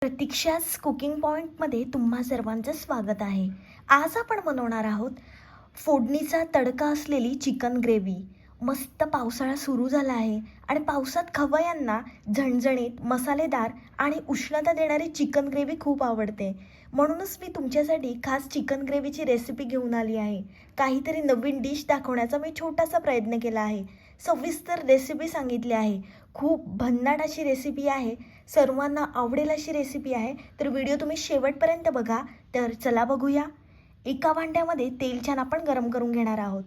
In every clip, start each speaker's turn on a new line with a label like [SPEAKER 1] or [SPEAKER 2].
[SPEAKER 1] प्रतीक्षाच cooking पॉईंटमध्ये तुम्हा सर्वांचं स्वागत आहे. आज आपण बनवणार आहोत फोडणीचा तडका असलेली चिकन ग्रेव्ही. मस्त पावसाळा सुरू झाला आहे आणि पावसात खवयांना झणझणीत मसालेदार आणि उष्णता देणारी चिकन ग्रेव्ही खूप आवडते. म्हणूनच मी तुमच्यासाठी खास चिकन ग्रेव्हीची रेसिपी घेऊन आली आहे. काहीतरी नवीन डिश दाखवण्याचा मी छोटासा प्रयत्न केला आहे. सविस्तर रेसिपी सांगितली आहे. खूप भन्नाट अशी रेसिपी आहे. सर्वांना आवडेल अशी रेसिपी आहे. तर व्हिडिओ तुम्ही शेवटपर्यंत बघा. तर चला बघूया. एका भांड्यामध्ये तेल छान आपण गरम करून घेणार आहोत.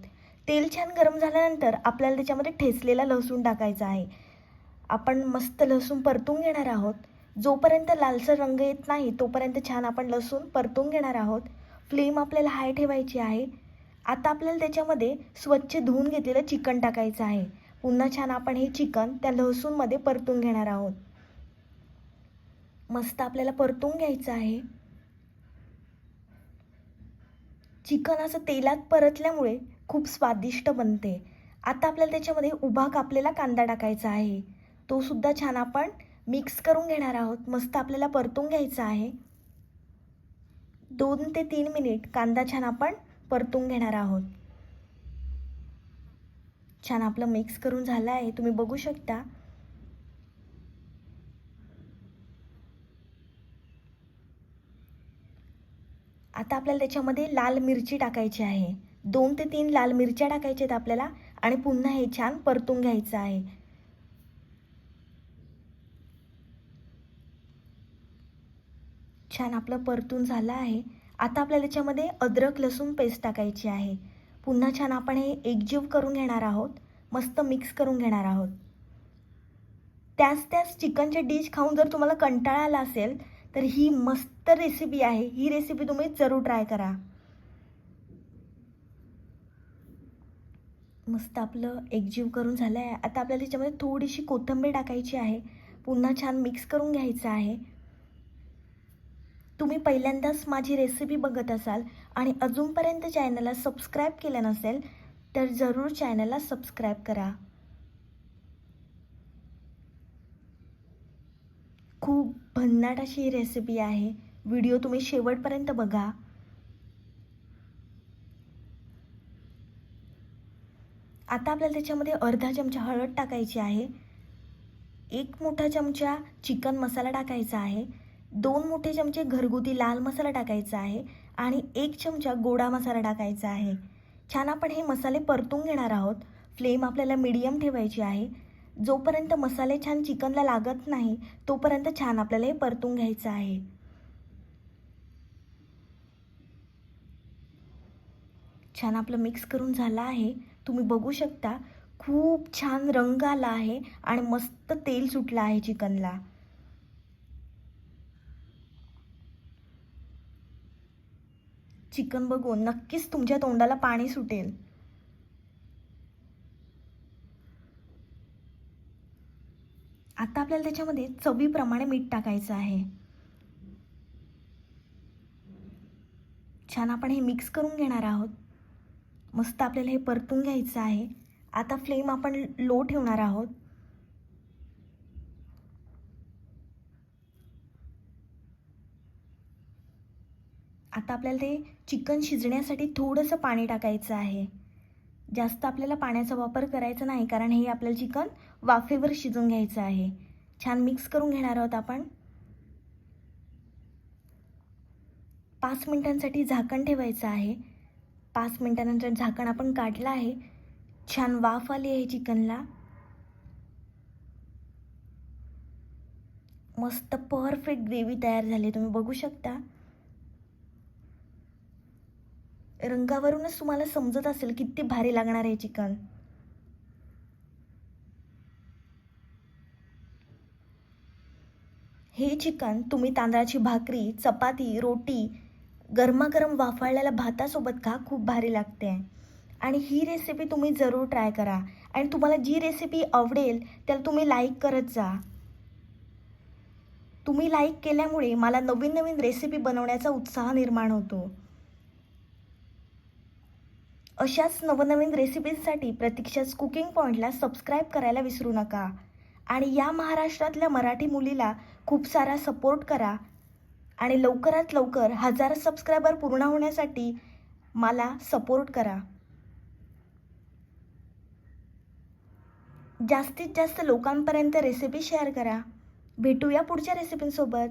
[SPEAKER 1] तेल छान गरम झाल्यानंतर आपल्याला त्याच्यामध्ये ठेचलेला लसूण टाकायचा आहे. आपण मस्त लसूण परतून घेणार आहोत. जोपर्यंत लालसर रंग येत नाही तोपर्यंत छान आपण लसूण परतून घेणार आहोत. फ्लेम आपल्याला हाय ठेवायची आहे. आता आपल्याला त्याच्यामध्ये स्वच्छ धुवून घेतलेलं चिकन टाकायचं आहे. पुन्हा छान आपण हे चिकन त्या लसूणमध्ये परतून घेणार आहोत. मस्त आपल्याला परतून घ्यायचं आहे. चिकन असं तेलात परतल्यामुळे खूप स्वादिष्ट बनते. आता आपल्याला त्याच्यामध्ये उभा कापलेला कांदा टाकायचा आहे. तो सुद्धा छान आपण मिक्स करून घेणार आहोत. मस्त आपल्याला परतून घ्यायचा आहे. दोन ते तीन मिनिट कांदा छान आपण परतून घेणार आहोत. छान आपलं मिक्स करून झालं आहे. तुम्ही बघू शकता. आता आपल्याला त्याच्यामध्ये लाल मिरची टाकायची आहे. दोन ते तीन लाल मिरच्या टाकायच्या आहेत आपल्याला आणि पुन्हा हे छान परतून घ्यायचं आहे. छान आपलं परतून झालं आहे. आता आपल्याला त्याच्यामध्ये अद्रक लसूण पेस्ट टाकायची आहे. पुन्हा छान आपण हे एकजीव करून घेणार आहोत. मस्त मिक्स करून घेणार आहोत. त्याच त्याच चिकनचे डिश खाऊन जर तुम्हाला कंटाळा आला असेल तर ही मस्त रेसिपी आहे. ही रेसिपी तुम्ही जरूर ट्राय करा. मस्त आपलं एकजीव करून झालं आहे आता आपल्याला त्याच्यामध्ये थोडीशी कोथिंबीर टाकायची आहे. पुन्हा छान मिक्स करून घ्यायचं आहे. तुम्ही पहिल्यांदाच माझी रेसिपी बघत असाल आणि अजूनपर्यंत चॅनलला सबस्क्राईब केलं नसेल तर जरूर चॅनलला सबस्क्राईब करा. खूप भन्नाट अशी ही रेसिपी आहे. व्हिडिओ तुम्ही शेवटपर्यंत बघा. आता आपल्याला त्याच्यामध्ये अर्धा चमचा हळद टाकायची आहे. एक मोठा चमचा चिकन मसाला टाकायचा आहे. दोन मोठे चमचे घरगुती लाल मसाला टाकायचा आहे आणि एक चमचा गोडा मसाला टाकायचा आहे. छान आपण हे मसाले परतून घेणार आहोत. फ्लेम आपल्याला मीडियम ठेवायची आहे. जोपर्यंत मसाले छान चिकनला लागत नाही तोपर्यंत छान आपल्याला हे परतून घ्यायचं आहे. छान आपलं मिक्स करून झालं आहे. तुम्ही बघू शकता खूप छान रंग आला आहे आणि मस्त तेल सुटलं आहे चिकनला. चिकन बघून नक्कीच तुमच्या तोंडाला पाणी सुटेल. आता आपल्याला त्याच्यामध्ये चवीप्रमाणे मीठ टाकायचं आहे. छान आपण हे मिक्स करून घेणार आहोत. मस्त आपल्याला हे परतून घ्यायचं आहे. आता फ्लेम आपण लो ठेवणार आहोत. आता आपल्याला ते चिकन शिजण्यासाठी थोडंसं पाणी टाकायचं आहे. जास्त आपल्याला पाण्याचा वापर करायचा नाही कारण हे आपल्याला चिकन वाफेवर शिजून घ्यायचं आहे. छान मिक्स करून घेणार आहोत आपण. पाच मिनटांसाठी झाकण ठेवायचं आहे. पाच मिनटानंतर झाकण आपण काढलं आहे. छान वाफ आली आहे चिकनला. मस्त परफेक्ट ग्रेव्ही तयार झाली तुम्ही बघू शकता. रंगावरूनच तुम्हाला समजत असेल किती भारी लागणार आहे चिकन. हे चिकन तुम्ही तांदळाची भाकरी चपाती रोटी गरमागरम वाफाळलेल्या भातासोबत खा खूप भारी लागते. आणि ही रेसिपी तुम्ही जरूर ट्राय करा. आणि तुम्हाला जी रेसिपी आवडेल त्याला तुम्ही लाईक करत जा. तुम्ही लाईक केल्यामुळे मला नवीन नवीन रेसिपी बनवण्याचा उत्साह निर्माण होतो. अशाच नवनवीन रेसिपीजसाठी प्रतीक्षाच कुकिंग पॉईंटला सबस्क्राईब करायला विसरू नका. आणि या महाराष्ट्रातल्या मराठी मुलीला खूप सारा सपोर्ट करा. आणि लवकरात लवकर हजार सबस्क्रायबर पूर्ण होण्यासाठी मला सपोर्ट करा. जास्तीत जास्त लोकांपर्यंत रेसिपी शेअर करा. भेटूया पुढच्या रेसिपींसोबत.